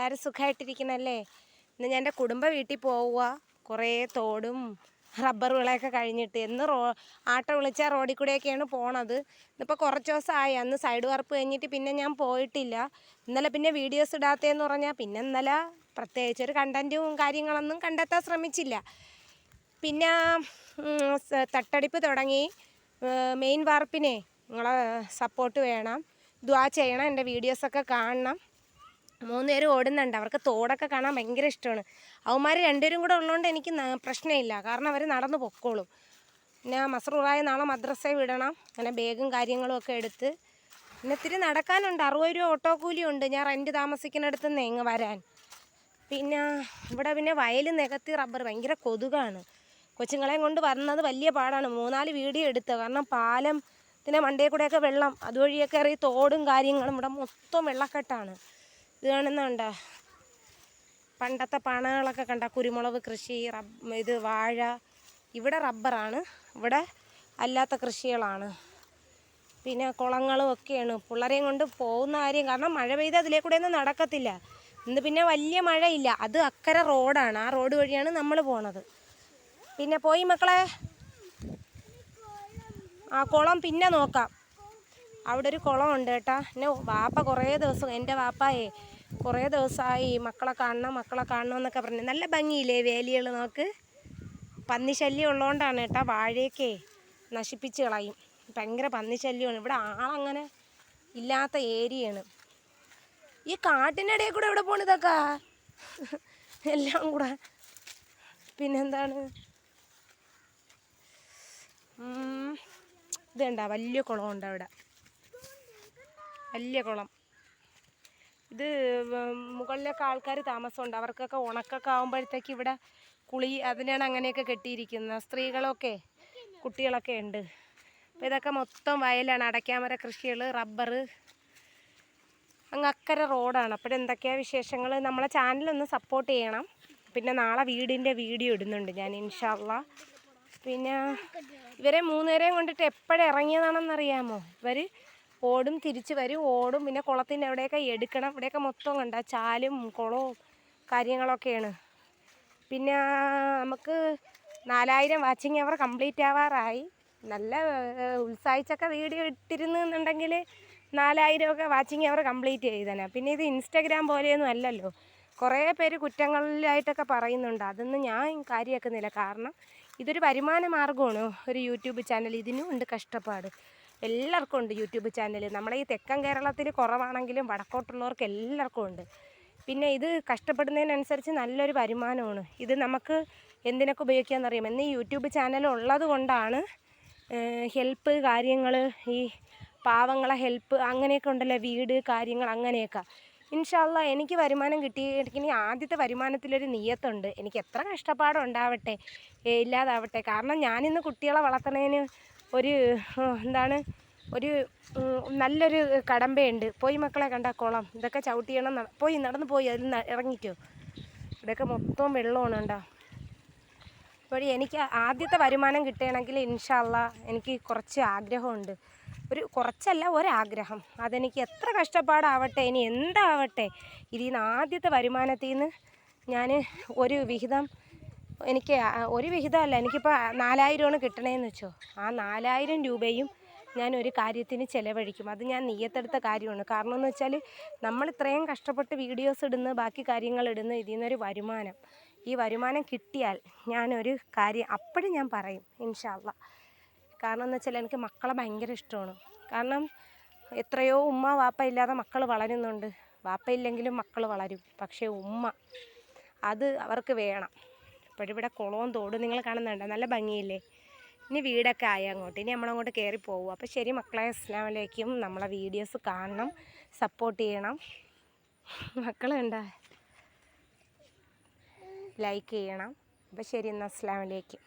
എല്ലാവരും സുഖമായിട്ടിരിക്കണല്ലേ ഇന്ന് ഞാൻ എന്റെ കുടുംബ വീട്ടിൽ പോവുക കുറേ തോടും റബ്ബർ വിളയൊക്കെ കഴിഞ്ഞിട്ട് എന്ന് റോ ആട്ടോ വിളിച്ച റോഡിൽ കൂടെയൊക്കെയാണ് പോണത്. ഇന്നിപ്പോൾ കുറച്ച് ദിവസമായി. അന്ന് സൈഡ് വർപ്പ് കഴിഞ്ഞിട്ട് പിന്നെ ഞാൻ പോയിട്ടില്ല. ഇന്നലെ പിന്നെ വീഡിയോസ് ഇടാത്തതെന്ന് പറഞ്ഞാൽ പിന്നെ ഇന്നലെ പ്രത്യേകിച്ച് ഒരു കണ്ടന്റും കാര്യങ്ങളൊന്നും കണ്ടെത്താൻ ശ്രമിച്ചില്ല. പിന്നെ തട്ടടിപ്പ് തുടങ്ങി. മെയിൻ വാർപ്പിനെ നിങ്ങളെ സപ്പോർട്ട് വേണം. ദ്വാ ചെയ്യണം. എന്റെ വീഡിയോസൊക്കെ കാണണം. മൂന്ന് പേരും ഓടുന്നുണ്ട്. അവർക്ക് തോടൊക്കെ കാണാൻ ഭയങ്കര ഇഷ്ടമാണ്. അവന്മാർ രണ്ടുപേരും കൂടെ ഉള്ളതുകൊണ്ട് എനിക്ക് പ്രശ്നമില്ല. കാരണം അവർ നടന്നു പൊക്കോളും. പിന്നെ മസറൂറായ നാളെ മദ്രസ വിടണം. അങ്ങനെ ബാഗും കാര്യങ്ങളും ഒക്കെ എടുത്ത്. പിന്നെ ഇത്തിരി നടക്കാനുണ്ട്. അറുപത് രൂപ ഓട്ടോ കൂലിയുണ്ട് ഞാൻ റെന്റ് താമസിക്കുന്നിടത്ത് നിന്ന് ഇങ്ങ് വരാൻ. പിന്നെ ഇവിടെ പിന്നെ വയൽ നികത്തി റബ്ബർ ഭയങ്കര കൊതുകാണ്. കൊച്ചുങ്ങളെയും കൊണ്ട് വരുന്നത് വലിയ പാടാണ്. മൂന്നാൽ വീഡിയോ എടുത്ത്. കാരണം പാലം പിന്നെ മണ്ടേ കൂടെയൊക്കെ വെള്ളം അതുവഴിയൊക്കെ ഇറങ്ങി തോടും കാര്യങ്ങളും. ഇവിടെ മൊത്തം വെള്ളക്കെട്ടാണ്. ഇത് കാണുന്നുണ്ടോ പണ്ടത്തെ പണകളൊക്കെ കണ്ട കുരുമുളക് കൃഷി റബ് ഇത് വാഴ. ഇവിടെ റബ്ബറാണ്. ഇവിടെ അല്ലാത്ത കൃഷികളാണ്. പിന്നെ കുളങ്ങളും ഒക്കെയാണ്. പിള്ളേരെയും കൊണ്ട് പോകുന്ന കാര്യം കാരണം മഴ പെയ്ത് അതിലേ ഒന്നും നടക്കത്തില്ല. ഇന്ന് പിന്നെ വലിയ മഴയില്ല. അത് അക്കരെ റോഡാണ്. ആ റോഡ് വഴിയാണ് നമ്മൾ പോണത്. പിന്നെ പോയി മക്കളെ? ആ കുളം പിന്നെ നോക്കാം. അവിടെ ഒരു കുളമുണ്ട് കേട്ടാ എന്നെ വാപ്പ കുറേ ദിവസം എന്റെ വാപ്പായേ കുറേ ദിവസമായി മക്കളെ കാണണം മക്കളെ കാണണം എന്നൊക്കെ പറഞ്ഞു. നല്ല ഭംഗിയില്ലേ വേലികൾ നോക്ക്? പന്നി ശല്യം ഉള്ളതുകൊണ്ടാണ് കേട്ടാ വാഴയൊക്കെ നശിപ്പിച്ച് കളയും. ഭയങ്കര പന്നി ശല്യമാണ് ഇവിടെ ആളങ്ങനെ ഇല്ലാത്ത ഏരിയയാണ്. ഈ കാട്ടിന്റെ ഇടയിൽ കൂടെ എവിടെ പോണ് ഇതൊക്കെ? എല്ലാം കൂടെ. പിന്നെന്താണ്? ഇതുണ്ടാ? വലിയ കുളമുണ്ട് അവിടെ. വലിയ കുളം. ഇത് മുകളിലൊക്കെ ആൾക്കാർ താമസമുണ്ട്. അവർക്കൊക്കെ ഉണക്കൊക്കെ ആകുമ്പോഴത്തേക്ക് ഇവിടെ കുളി അതിനാണ് അങ്ങനെയൊക്കെ കെട്ടിയിരിക്കുന്നത്. സ്ത്രീകളൊക്കെ കുട്ടികളൊക്കെ ഉണ്ട്. അപ്പോൾ ഇതൊക്കെ മൊത്തം വയലാണ്. അടയ്ക്കാമര കൃഷികൾ റബ്ബർ അങ്ങ് അക്കരെ റോഡാണ്. എന്തൊക്കെയാ വിശേഷങ്ങൾ നമ്മളെ ചാനലൊന്ന് സപ്പോർട്ട് ചെയ്യണം. പിന്നെ നാളെ വീടിന്റെ വീഡിയോ ഇടുന്നുണ്ട് ഞാൻ ഇൻഷാല്ല പിന്നെ ഇവരെ മൂന്നുപേരെയും കൊണ്ടിട്ട് എപ്പോഴും ഇറങ്ങിയതാണെന്നറിയാമോ? ഇവർ ഓടും തിരിച്ചു വരും ഓടും. പിന്നെ കുളത്തിന്റെ അവിടെയൊക്കെ എടുക്കണം. ഇവിടെയൊക്കെ മൊത്തം കണ്ട? ചാലും കുളവും കാര്യങ്ങളൊക്കെയാണ്. പിന്നെ നമുക്ക് നാലായിരം വാച്ചിങ് അവർ കംപ്ലീറ്റ് ആവാറായി. നല്ല ഉത്സാഹിച്ചൊക്കെ വീഡിയോ ഇട്ടിരുന്നുണ്ടെങ്കിൽ നാലായിരമൊക്കെ വാച്ചിങ് അവർ കംപ്ലീറ്റ് ചെയ്തേനെ. പിന്നെ ഇത് ഇൻസ്റ്റഗ്രാം പോലെയൊന്നും അല്ലല്ലോ. കുറേ പേര് കുറ്റങ്ങളിലായിട്ടൊക്കെ പറയുന്നുണ്ട്. അതൊന്നും ഞാൻ കാര്യമാക്കുന്നില്ല. കാരണം ഇതൊരു വരുമാന മാർഗമാണ് ഒരു യൂട്യൂബ് ചാനൽ. ഇതിനും ഉണ്ട് കഷ്ടപ്പാട്. എല്ലാവർക്കും ഉണ്ട് യൂട്യൂബ് ചാനൽ നമ്മളെ ഈ തെക്കൻ കേരളത്തിൽ കുറവാണെങ്കിലും വടക്കോട്ടുള്ളവർക്ക് എല്ലാവർക്കും ഉണ്ട്. പിന്നെ ഇത് കഷ്ടപ്പെടുന്നതിനനുസരിച്ച് നല്ലൊരു വരുമാനമാണ്. ഇത് നമുക്ക് എന്തിനൊക്കെ ഉപയോഗിക്കാമെന്നറിയാം എന്നീ യൂട്യൂബ് ചാനൽ ഉള്ളത് കൊണ്ടാണ് ഹെൽപ്പ് കാര്യങ്ങൾ ഈ പാവങ്ങളെ ഹെൽപ്പ് അങ്ങനെയൊക്കെ ഉണ്ടല്ലോ വീട് കാര്യങ്ങൾ അങ്ങനെയൊക്കെ. ഇൻഷാല്ല എനിക്ക് വരുമാനം കിട്ടിയിട്ടിനി ആദ്യത്തെ വരുമാനത്തിലൊരു നീയത്തുണ്ട്. എനിക്ക് എത്ര കഷ്ടപ്പാടുണ്ടാവട്ടെ ഇല്ലാതാവട്ടെ. കാരണം ഞാനിന്ന് കുട്ടികളെ വളർത്തുന്നതിന് ഒരു എന്താണ് ഒരു നല്ലൊരു കടമ്പയുണ്ട്. പോയി മക്കളെ കണ്ട കുളം ഇതൊക്കെ ചവിട്ടിയണം പോയി നടന്നു പോയി അതിൽ ഇറങ്ങിക്കോ. ഇവിടെയൊക്കെ മൊത്തം വെള്ളമാണ് കണ്ടോ. വഴി എനിക്ക് ആദ്യത്തെ വരുമാനം കിട്ടുകയാണെങ്കിൽ ഇൻഷാല്ല എനിക്ക് കുറച്ച് ആഗ്രഹമുണ്ട്. ഒരു കുറച്ചല്ല ഒരാഗ്രഹം. അതെനിക്ക് എത്ര കഷ്ടപ്പാടാവട്ടെ ഇനി എന്താവട്ടെ. ഇതിൽ നിന്ന് ആദ്യത്തെ വരുമാനത്തിൽ നിന്ന് ഞാൻ ഒരു വിഹിതം എനിക്ക് ഒരു വിഹിതമല്ല. എനിക്കിപ്പോൾ നാലായിരമാണ് കിട്ടണേന്ന് വെച്ചോ. ആ നാലായിരം രൂപയും ഞാൻ ഒരു കാര്യത്തിന് ചിലവഴിക്കും. അത് ഞാൻ നീയത്തെടുത്ത കാര്യമാണ്. കാരണം എന്ന് വെച്ചാൽ നമ്മൾ ഇത്രയും കഷ്ടപ്പെട്ട് വീഡിയോസ് ഇടുന്ന ബാക്കി കാര്യങ്ങൾ ഇടുന്ന ഇതിൽ നിന്നൊരു വരുമാനം. ഈ വരുമാനം കിട്ടിയാൽ ഞാനൊരു കാര്യം അപ്പോഴും ഞാൻ പറയും ഇൻഷാല്ല കാരണം എന്ന് വെച്ചാൽ എനിക്ക് മക്കളെ ഭയങ്കര ഇഷ്ടമാണ്. കാരണം എത്രയോ ഉമ്മ വാപ്പ ഇല്ലാതെ മക്കൾ വളരുന്നുണ്ട്. വാപ്പ ഇല്ലെങ്കിലും മക്കൾ വളരും. പക്ഷേ ഉമ്മ അത് അവർക്ക് വേണം. ഇപ്പോഴിവിടെ കുളവും തോടും നിങ്ങൾ കാണുന്നുണ്ട്? നല്ല ഭംഗിയില്ലേ? ഇനി വീടൊക്കെ ആയി അങ്ങോട്ട്. ഇനി നമ്മളങ്ങോട്ട് കയറി പോകും അപ്പോൾ ശരി മക്കളെ അസ്ലാമലേക്കും നമ്മളെ വീഡിയോസ് കാണണം സപ്പോർട്ട് ചെയ്യണം. മക്കളുണ്ട ലൈക്ക് ചെയ്യണം. അപ്പോൾ ശരി എന്നാൽ അസ്ലാമലേക്കും